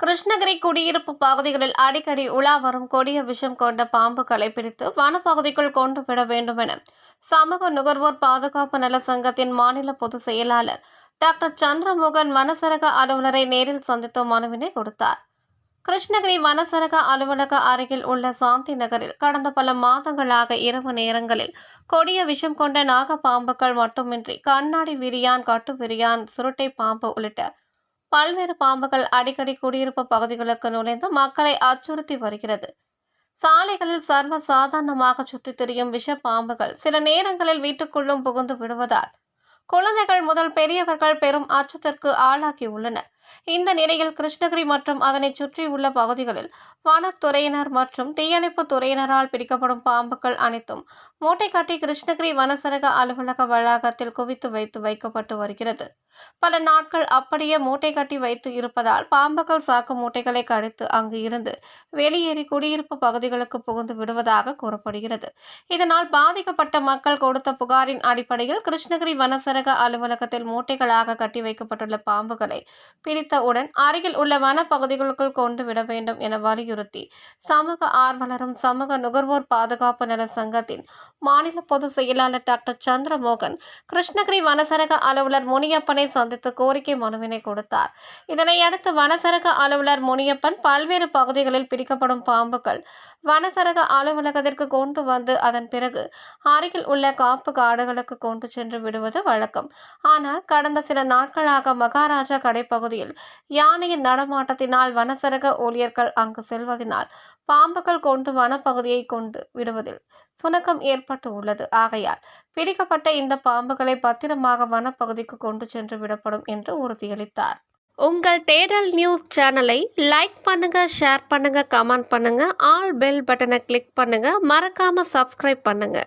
கிருஷ்ணகிரி குடியிருப்பு பகுதிகளில் அடிக்கடி உலா வரும் கொடிய விஷம் கொண்ட பாம்புகளை பிடித்து வனப்பகுதிக்குள் கொண்டு விட வேண்டும் என சமூக நுகர்வோர் பாதுகாப்பு நல சங்கத்தின் மாநில பொதுச் செயலாளர் டாக்டர் சந்திரமோகன் வனசரக அலுவலரை நேரில் சந்தித்து மனுவினை கொடுத்தார். கிருஷ்ணகிரி வனசரக அலுவலக அருகில் உள்ள சாந்தி நகரில் கடந்த பல மாதங்களாக இரவு நேரங்களில் கொடிய விஷம் கொண்ட நாக பாம்புகள் மட்டுமின்றி கண்ணாடி விரியான் கட்டு விரியான் சுருட்டை பாம்பு உள்ளிட்ட பல்வேறு பாம்புகள் அடிக்கடி குடியிருப்பு பகுதிகளுக்கு நுழைந்து மக்களை அச்சுறுத்தி வருகிறது. சாலைகளில் சர்வ சாதாரணமாக சுற்றித் திரியும் விஷ பாம்புகள் சில நேரங்களில் வீட்டுக்குள்ளும் புகுந்து விடுவதால் குழந்தைகள் முதல் பெரியவர்கள் பெரும் அச்சத்திற்கு ஆளாகியுள்ளனர் இந்த நிலையில் கிருஷ்ணகிரி மற்றும் அதனை சுற்றியுள்ள பகுதிகளில் வனத்துறையினர் மற்றும் தீயணைப்பு துறையினரால் பிடிக்கப்படும் பாம்புகள் அனைத்தும் மூட்டை காட்டி கிருஷ்ணகிரி வனசரக அலுவலக வளாகத்தில் குவித்து வைத்து வைக்கப்பட்டு வருகிறது. பல நாட்கள் அப்படியே மூட்டை கட்டி வைத்து இருப்பதால் பாம்புகள் சாக்கு மூட்டைகளை கடித்து அங்கு இருந்து வெளியேறி குடியிருப்பு பகுதிகளுக்கு புகுந்து விடுவதாக கூறப்படுகிறது. இதனால் பாதிக்கப்பட்ட மக்கள் கொடுத்த புகாரின் அடிப்படையில் கிருஷ்ணகிரி வனசரக அலுவலகத்தில் மூட்டைகளாக கட்டி வைக்கப்பட்டுள்ள பாம்புகளை பிரி பிடித்தவுடன் அருகில் உள்ள வனப்பகுதிகளுக்குள் கொண்டு விட வேண்டும் என வலியுறுத்தி சமூக ஆர்வலரும் சமூக நுகர்வோர் பாதுகாப்பு நல சங்கத்தின் மாநில பொதுச் செயலாளர் டாக்டர் சந்திரமோகன் கிருஷ்ணகிரி வனசரக அலுவலர் முனியப்பனை சந்தித்து கோரிக்கை மனுவினை கொடுத்தார். இதனையடுத்து வனசரக அலுவலர் முனியப்பன் பல்வேறு பகுதிகளில் பிடிக்கப்படும் பாம்புகள் வனசரக அலுவலகத்திற்கு கொண்டு வந்து அதன் பிறகு அருகில் உள்ள காப்பு காடுகளுக்கு கொண்டு சென்று விடுவது வழக்கம். ஆனால் கடந்த சில நாட்களாக மகாராஜா கடைப்பகுதியில் பகுதியில் யானையின் நடமாட்டத்தினால் வனசரக ஊழியர்கள் அங்கு செல்வதனால் பாம்புகள் கொண்டு வனப்பகுதியை கொண்டு விடுவதில் சுணக்கம் ஏற்பட்டு உள்ளது. ஆகையால் பிடிக்கப்பட்ட இந்த பாம்புகளை பத்திரமாக வனப்பகுதிக்கு கொண்டு சென்று விடப்படும் என்று உறுதியளித்தார். உங்கள் தேடல் நியூஸ் சேனலை லைக் பண்ணுங்க ஷேர் பண்ணுங்க கமெண்ட் பண்ணுங்க ஆல் பெல் பட்டனை கிளிக் பண்ணுங்க மறக்காம சப்ஸ்கிரைப் பண்ணுங்க.